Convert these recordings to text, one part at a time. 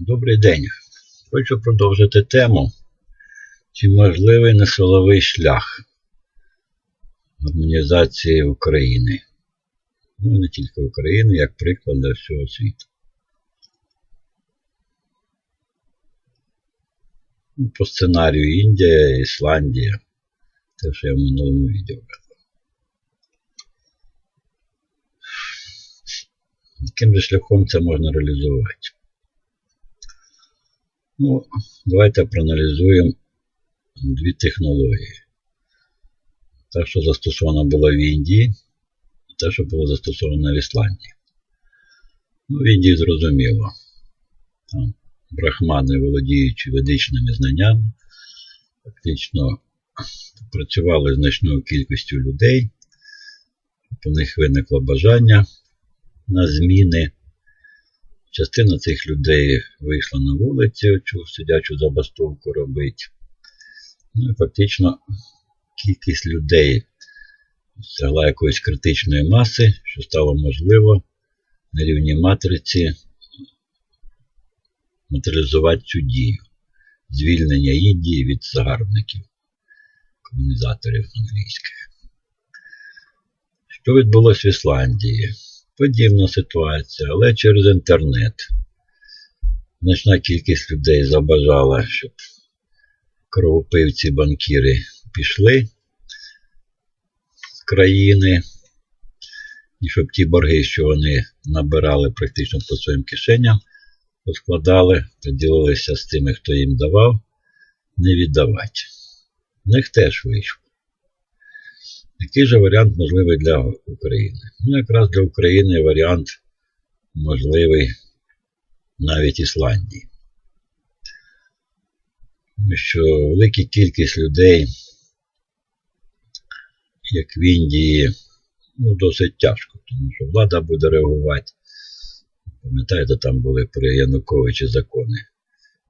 Добрий день. Хочу продовжити тему, чи можливий несиловий шлях гармонізації України. Ну і не тільки України, як приклад для всього світу. Ну, По сценарію Індія, Ісландія. Те, що я в минулому відео казав. Яким же шляхом це можна реалізувати? Ну, давайте проаналізуємо дві технології. Те, що застосовано було в Індії, і те, що було застосовано в Ісландії. Ну, в Індії зрозуміло. Там брахмани, володіючи ведичними знаннями, фактично працювали значною кількістю людей, у них виникло бажання на зміни. Частина цих людей вийшла на вулицю, цю сидячу забастовку робити. Ну і фактично кількість людей сягла якоїсь критичної маси, що стало можливо на рівні матриці матеріалізувати цю дію. Звільнення Індії від загарбників, колонізаторів англійських. Що відбулося в Ісландії? Подібна ситуація, але через інтернет. Значна кількість людей забажала, щоб кровопивці банкіри пішли з країни, і щоб ті борги, що вони набирали практично по своїм кишеням, розкладали та ділилися з тими, хто їм давав, не віддавати. В них теж вийшло. Який же варіант можливий для України? Ну, якраз для України варіант можливий навіть Ісландії. Тому що велика кількість людей, як в Індії, ну, досить тяжко, тому що влада буде реагувати. Пам'ятаєте, там були при Януковичі закони.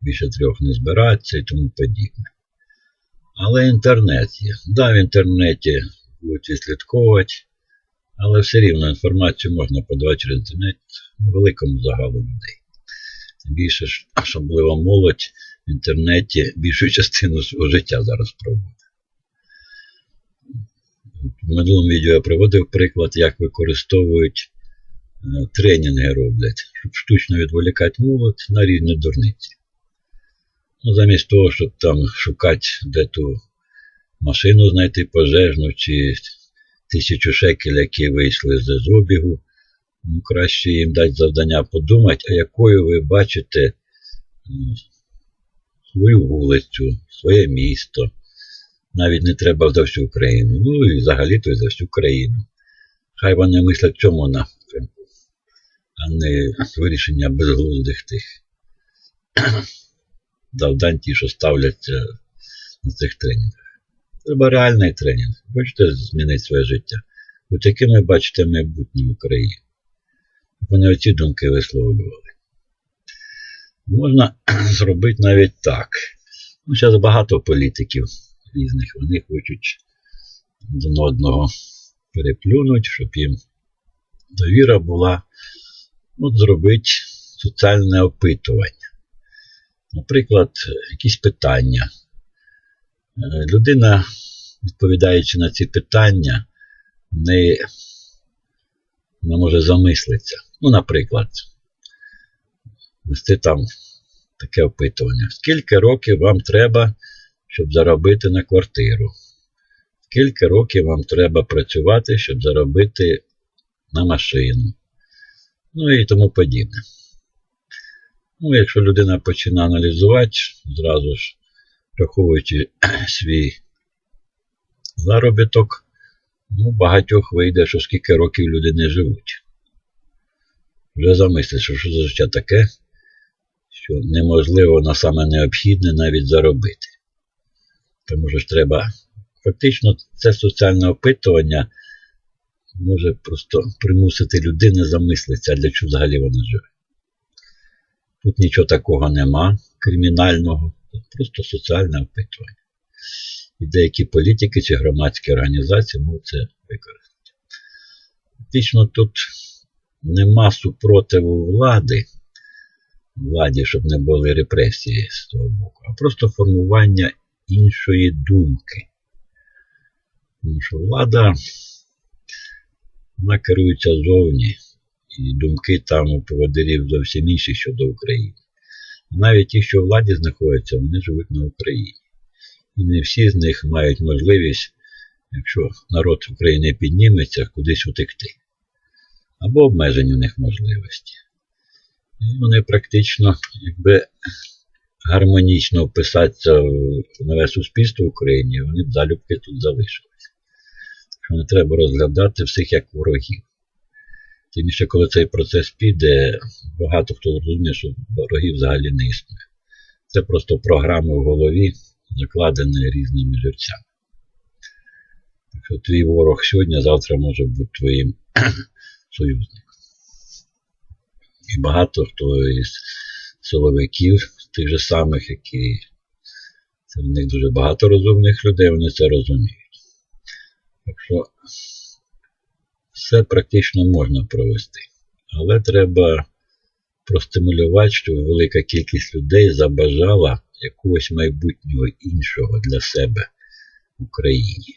Більше трьох не збиратися і тому подібне. Але інтернет є. Да, в інтернеті будуть відслідковувати, але все рівно інформацію можна подавати через інтернет великому загалу людей. Більше, особливо молодь в інтернеті більшу частину свого життя зараз проводить. В минулому відео я приводив приклад, як використовують е, тренінги роблять, щоб штучно відволікати молодь на різні дурниці. Ну, замість того, щоб там шукати де ту машину знайти пожежну чи тисячу шекель, які вийшли з обігу. Ну, краще їм дати завдання подумати, а якою ви бачите ну, свою вулицю, своє місто. Навіть не треба за всю Україну. Ну і взагалі то за всю країну. Хай вони мислять в цьому напрямку, а не вирішення безглуздих тих завдань, ті, що ставляться на цих тренінгах. Треба реальний тренінг. Хочете змінити своє життя? От яким ви бачите майбутнє в Україні? Вони оці думки висловлювали. Можна зробити навіть так. Ну, зараз багато політиків різних, вони хочуть один одного переплюнути, щоб їм довіра була. От зробити соціальне опитування. Наприклад, якісь питання. Людина, відповідаючи на ці питання, не, не може замислитися. Ну, наприклад, вести там таке опитування. Скільки років вам треба, щоб заробити на квартиру? Скільки років вам треба працювати, щоб заробити на машину? Ну і тому подібне. Ну, якщо людина починає аналізувати, зразу ж враховуючи свій заробіток, ну, багатьох вийде, що скільки років люди не живуть. Вже замислиш, що, що за життя таке, що неможливо на саме необхідне навіть заробити. Тому що ж треба. Фактично, це соціальне опитування може просто примусити людину замислитися, для чого взагалі вона живе. Тут нічого такого нема кримінального. Просто соціальне опитування. І деякі політики чи громадські організації можуть це використати. Фактично тут нема супротиву влади владі, щоб не були репресії з того боку, а просто формування іншої думки. Тому що влада вона керується зовні, і думки там у поводирів зовсім інші щодо України. Навіть ті, що в владі знаходяться, вони живуть на Україні. І не всі з них мають можливість, якщо народ України підніметься, кудись утекти. Або обмежені у них можливості. І вони практично, якби гармонічно вписатися в нове суспільство в Україні, вони б залюбки тут залишилися. Що не треба розглядати всіх як ворогів. Тим більше, коли цей процес піде, багато хто зрозуміє, що ворогів взагалі не існує. Це просто програми в голові, закладені різними жерцями. Так що твій ворог сьогодні, завтра може бути твоїм союзником. І багато хто із силовиків, тих же самих, які це в них дуже багато розумних людей, вони це розуміють. Так що все практично можна провести. Але треба простимулювати, щоб велика кількість людей забажала якогось майбутнього іншого для себе в Україні.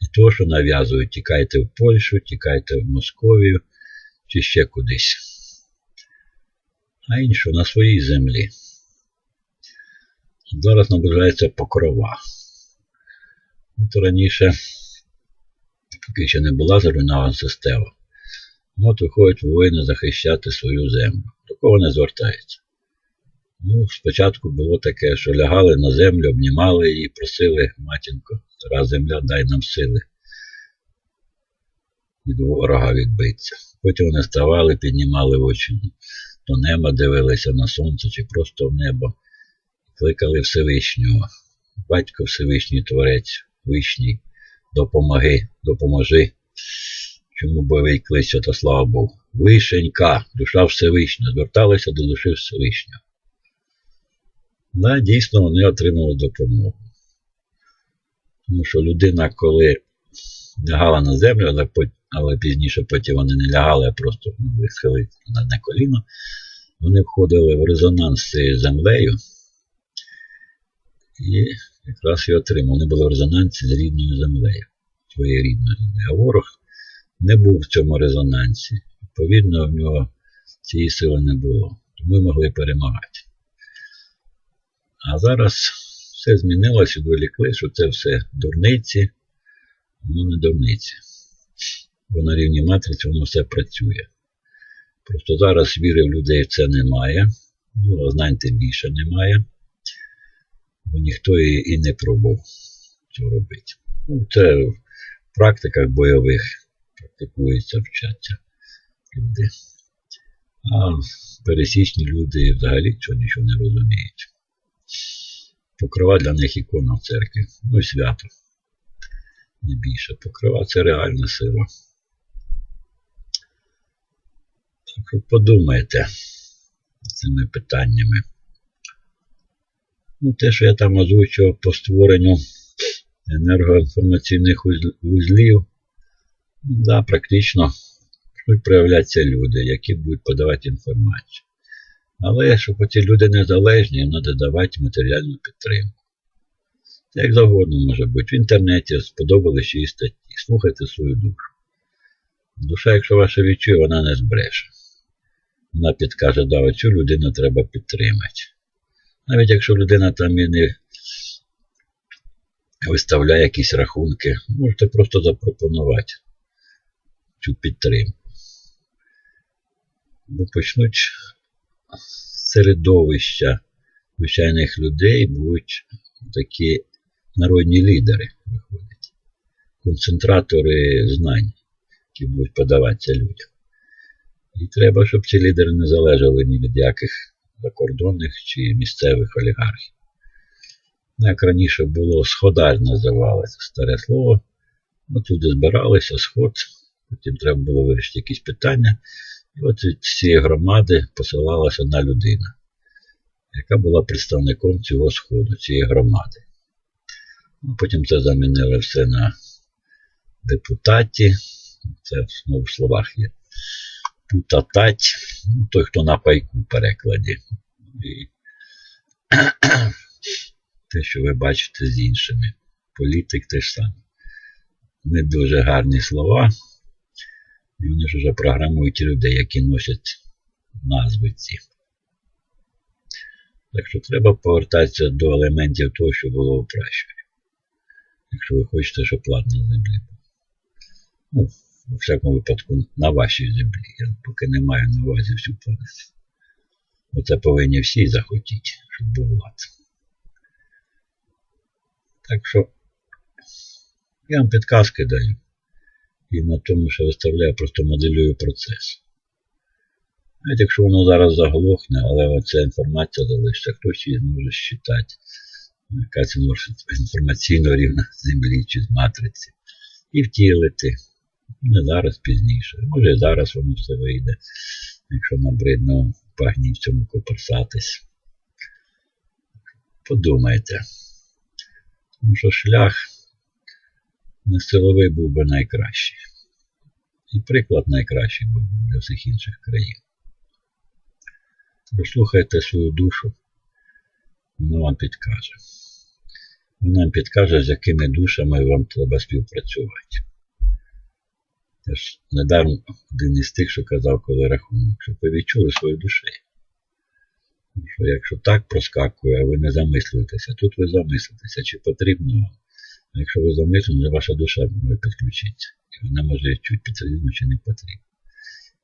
Не того, що нав'язують, тікайте в Польщу, тікайте в Московію чи ще кудись. А іншого на своїй землі. Зараз наближається покрова. От раніше поки ще не була зруйнована система. От виходять воїни захищати свою землю. До кого не звертається. Ну, спочатку було таке, що лягали на землю, обнімали її, просили, матінко, стара земля, дай нам сили. Від ворога відбиться. Потім вони ставали, піднімали очі до неба, дивилися на сонце чи просто в небо. Кликали Всевишнього. Батько Всевишній Творець, Вишній допомоги, допоможи. Чому бойовий клич, то слава Богу. Вишенька, душа Всевишня, зверталися до душі Всевишнього. Да, дійсно, вони отримали допомогу. Тому що людина, коли лягала на землю, але, але пізніше потім вони не лягали, а просто могли схилити на одне коліно, вони входили в резонанс з цією землею і якраз і отримав. Вони були в резонансі з рідною землею, своєю рідною землею. А ворог не був в цьому резонансі. Відповідно, в нього цієї сили не було. Ми могли перемагати. А зараз все змінилося, доволікли, що це все дурниці, воно не дурниці. Бо на рівні матриці воно все працює. Просто зараз віри в людей в це немає. Ну, знань більше немає ніхто і, не пробував цього робити. Ну, Це в практиках бойових практикується, вчаться люди. А пересічні люди взагалі цього нічого не розуміють. Покрова для них ікона в церкві, ну і свято. Не більше. Покрова це реальна сила. Так подумайте цими питаннями. Ну, Те, що я там озвучував по створенню енергоінформаційних вузлів, да, практично будуть проявлятися люди, які будуть подавати інформацію. Але щоб ці люди незалежні, їм треба давати матеріальну підтримку. Це як завгодно може бути. В інтернеті сподобали ще і статті. Слухайте свою душу. Душа, якщо ваша відчує, вона не збреше. Вона підкаже, да, оцю людину треба підтримати. Навіть якщо людина там і не виставляє якісь рахунки, можете просто запропонувати цю підтримку. Бо почнуть середовища звичайних людей будуть такі народні лідери виходять, концентратори знань, які будуть подаватися людям. І треба, щоб ці лідери не залежали ні від яких закордонних чи місцевих олігархів. Як раніше було сходаль називалося старе слово. От люди збиралися, сход, потім треба було вирішити якісь питання. І от від цієї громади посилалася одна людина, яка була представником цього сходу, цієї громади. Ну, Потім це замінили все на депутаті, це в словах є. Путатать, ну, той, хто на пайку в перекладі. І те, що ви бачите з іншими. Політик теж саме. Не дуже гарні слова. І вони ж вже програмують людей, які носять назви ці. Так що треба повертатися до елементів того, що було в пращурі. Якщо ви хочете, щоб лад на землі. Ну, у всякому випадку, на вашій землі. Я поки не маю на увазі всю планету. Бо це повинні всі захотіти, щоб був лад. Так що я вам підказки даю. І на тому, що виставляю, просто моделюю процес. Навіть якщо воно зараз заглохне, але оця інформація залишиться, хтось її зможе считати. Якась інформаційно рівна з землі чи з матриці. І втілити. Не зараз пізніше. Може і зараз воно все вийде, якщо набридно пагні в цьому коперсатись. Подумайте. Тому що шлях не силовий був би найкращий. І приклад найкращий був для всіх інших країн. Послухайте свою душу, вона вам підкаже. Вона вам підкаже, з якими душами вам треба співпрацювати. Я ж недаром один із тих, що казав, коли рахунок, щоб ви відчули свою душею. Що якщо так проскакує, а ви не замислюєтеся, тут ви замислитеся, чи потрібно вам. А якщо ви замислені, ваша душа може підключитися. І вона може відчути підтримку, чи не потрібно.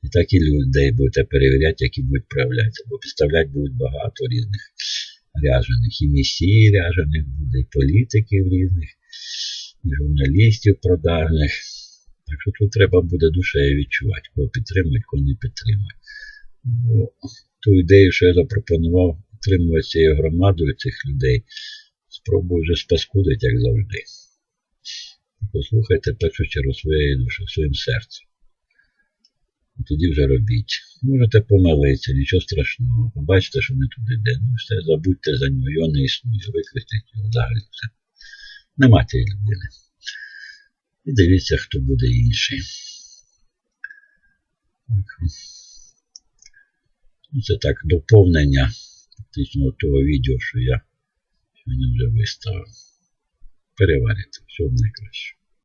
І так і людей будете перевіряти, які будуть проявлятися. Бо підставляти будуть багато різних ряжених. І місій ряжених буде, і політиків різних, і журналістів продажних. Так що тут треба буде душею відчувати, кого підтримують, кого не підтримують. Ту ідею, що я запропонував, підтримувати цією громадою цих людей, спробую вже спаскудити, як завжди. Послухайте в першу чергу своєї душі, своїм серцем. Тоді вже робіть. Можете помилитися, нічого страшного. Побачите, що не туди йде. Ну все, забудьте за нього, його не існує, викритіть його взагалі все. Нема цієї людини. І дивіться, хто буде інший. Ну, Це так доповнення фактично того відео, що я сьогодні вже виставив. Переварити. Всього найкраще.